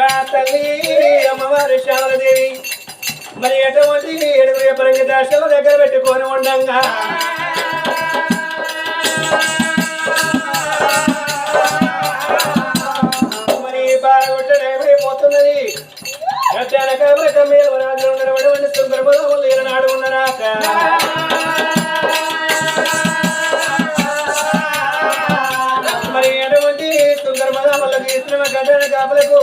కా తల్లి అమ్మవారు శ్యామలదేవి మరి ఎటువంటి ఏడుగురు పరంగి దర్శనం దగ్గర పెట్టుకొని ఉండంగా. మరి బాగుంటే పోతున్నది? కట్టానక మీరు రాజు ఉన్నటువంటి సుందరపదములు ఈనాడు మరి ఎటువంటి సుందరపదములకు ఇస్తున్న కట్టాన కాపలకు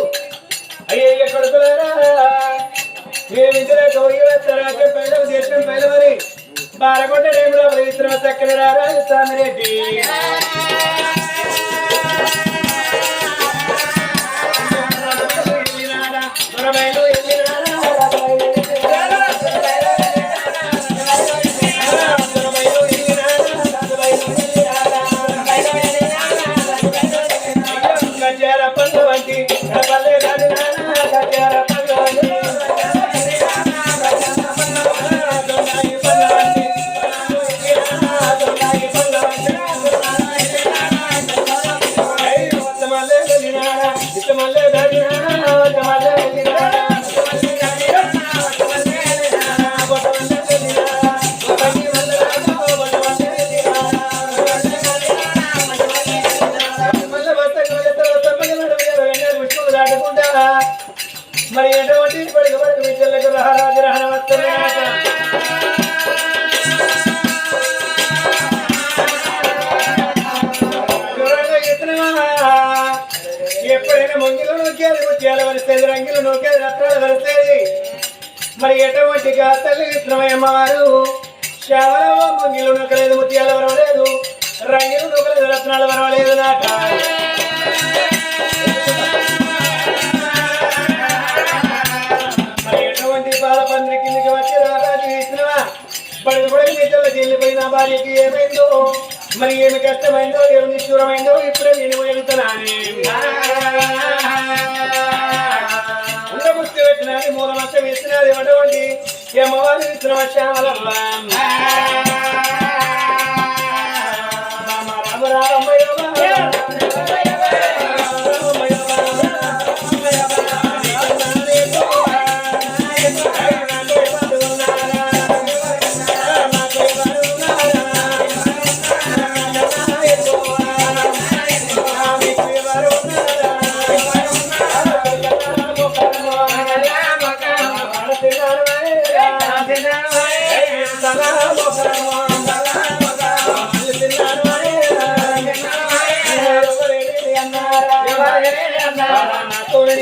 అయ్యయ్య కొడుకులారా మేమిద్దరే గౌరీ వేస్తారాక ఎప్పుడైనా మొంగిలో నొక్కేది ముత్యాలు వరిసేది రంగులు నొక్కేది రత్నాలు వరిసేది మరి ఎటువంటి గాతలు విష్ణుమయ్యమ్మవారు శవరవ మొంగిలు నొక్కలేదు ముత్యాలు వరవలేదు. రంగులు నొక్కలేదు రత్నాలు వరవలేదు నాట. వారికి ఏమైందో? మరి ఏమి కష్టమైందో ఏమి నిష్ఠూరమైందో ఇప్పుడే నేను వెళ్తున్నాను ఉండముష్టి పెట్టినది మూలమచ్చ వేసినది ఎటువంటి ఏమో విష్ణువ శ్యామలమ్మ అన్న తొలి